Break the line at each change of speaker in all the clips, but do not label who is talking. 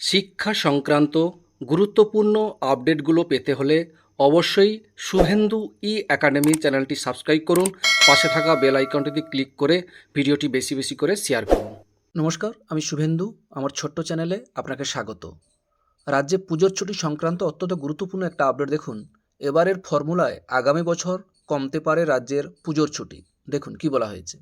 শিক্ষা সংক্রান্ত গুরুত্বপূর্ণ আপডেটগুলো পেতে হলে অবশ্যই শুভেন্দু ই একাডেমি চ্যানেলটি সাবস্ক্রাইব করুন। পাশে থাকা বেল আইকনটিতে ক্লিক করে ভিডিওটি বেশি বেশি করে শেয়ার করুন। নমস্কার, আমি শুভেন্দু। আমার ছোট্ট চ্যানেলে আপনাকে স্বাগত। রাজ্যে পুজোর ছুটি সংক্রান্ত অত্যন্ত গুরুত্বপূর্ণ একটা আপডেট দেখুন। এবারের ফর্মুলায় আগামী বছর কমতে পারে রাজ্যের পুজোর ছুটি। দেখুন, কি বলা হয়েছে।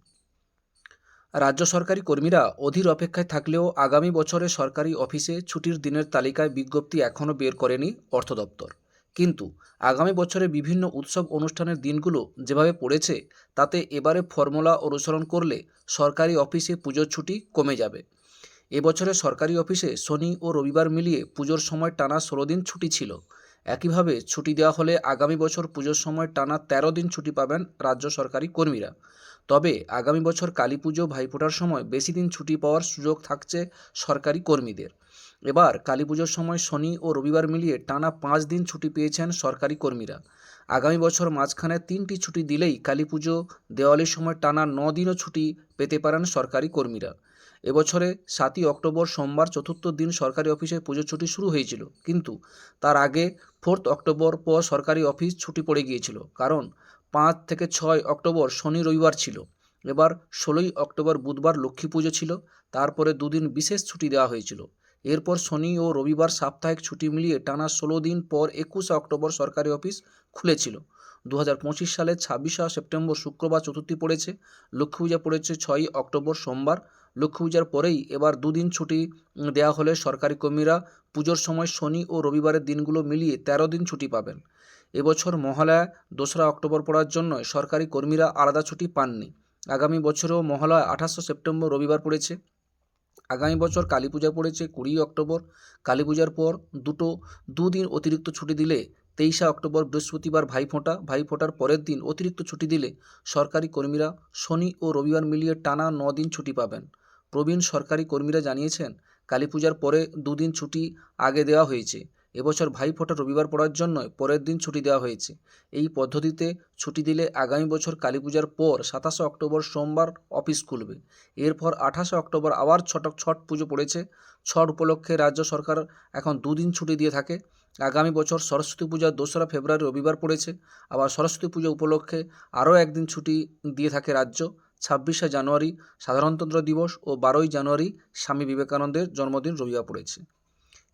রাজ্য সরকারি কর্মীরা অধীর অপেক্ষায় থাকলেও আগামী বছরে সরকারি অফিসে ছুটির দিনের তালিকায় বিজ্ঞপ্তি এখনও বের করেনি অর্থ দপ্তর। কিন্তু আগামী বছরে বিভিন্ন উৎসব অনুষ্ঠানের দিনগুলো যেভাবে পড়েছে, তাতে এবারে ফর্মুলা অনুসরণ করলে সরকারি অফিসে পুজোর ছুটি কমে যাবে। এবছরে সরকারি অফিসে শনি ও রবিবার মিলিয়ে পুজোর সময় টানা ষোলো দিন ছুটি ছিল। একইভাবে ছুটি দেওয়া হলে আগামী বছর পুজোর সময় টানা তেরো দিন ছুটি পাবেন রাজ্য সরকারি কর্মীরা। তবে আগামী বছর কালী পুজো ভাইফোঁটার সময় বেশি দিন ছুটি পাওয়ার সুযোগ থাকছে সরকারি কর্মীদের। এবার কালী পুজোর সময় শনি ও রবিবার মিলিয়ে টানা পাঁচ দিন ছুটি পেয়েছেন সরকারি কর্মীরা। আগামী বছর মাঝখানে তিনটি ছুটি দিলেই কালী পুজো, দেওয়ালির সময় টানা ন দিনও ছুটি পেতে পারেন সরকারি কর্মীরা। এবছরে সাতই অক্টোবর সোমবার চতুর্থ দিন সরকারি অফিসে পুজোর ছুটি শুরু হয়েছিল। কিন্তু তার আগে ফোর্থ অক্টোবর পর সরকারি অফিস ছুটি পড়ে গিয়েছিল, কারণ পাঁচ থেকে ছয় অক্টোবর শনি রবিবার ছিল। এবার ষোলোই অক্টোবর বুধবার লক্ষ্মী পুজো ছিল, তারপরে দুদিন বিশেষ ছুটি দেওয়া হয়েছিল। এরপর শনি ও রবিবার সাপ্তাহিক ছুটি মিলিয়ে টানা ষোলো দিন পর একুশে অক্টোবর সরকারি অফিস খুলেছিল। দু হাজার পঁচিশ সালের ছাব্বিশে সেপ্টেম্বর শুক্রবার চতুর্থী পড়েছে, লক্ষ্মী পূজা পড়েছে ছয়ই অক্টোবর সোমবার। লক্ষ্মী পূজার পরেই এবার দুদিন ছুটি দেওয়া হলে সরকারি কর্মীরা পুজোর সময় শনি ও রবিবারের দিনগুলো মিলিয়ে তেরো দিন ছুটি পাবেন। এবছর মহালয়া দোসরা অক্টোবর পড়ার জন্য সরকারি কর্মীরা আলাদা ছুটি পাননি। আগামী বছরেও মহালয়া আঠাশে সেপ্টেম্বর রবিবার পড়েছে। আগামী বছর কালী পূজা পড়েছে কুড়ি অক্টোবর। কালী পূজার পর দুটো, দুদিন অতিরিক্ত ছুটি দিলে তেইশে অক্টোবর বৃহস্পতিবার ভাইফোঁটা। ভাইফোঁটার পরের দিন অতিরিক্ত ছুটি দিলে সরকারি কর্মীরা শনি ও রবিবার মিলিয়ে টানা ন দিন ছুটি পাবেন। প্রবীণ সরকারি কর্মীরা জানিয়েছেন, কালী পূজার পরে দুদিন ছুটি আগে দেওয়া হয়েছে। এবছর ভাইফোঁটা রবিবার পড়ার জন্য পরের দিন ছুটি দেওয়া হয়েছে। এই পদ্ধতিতে ছুটি দিলে আগামী বছর কালী পূজার পর সাতাশে অক্টোবর সোমবার অফিস খুলবে। এরপর আঠাশে অক্টোবর আবার ছট ছট পুজো পড়েছে। ছট উপলক্ষে রাজ্য সরকার এখন দুদিন ছুটি দিয়ে থাকে। আগামী বছর সরস্বতী পূজা দোসরা ফেব্রুয়ারি রবিবার পড়েছে। আবার সরস্বতী পুজো উপলক্ষে আরও একদিন ছুটি দিয়ে থাকে রাজ্য। ছাব্বিশে জানুয়ারি সাধারণতন্ত্র দিবস ও বারোই জানুয়ারি স্বামী বিবেকানন্দের জন্মদিন রবিবার পড়েছে।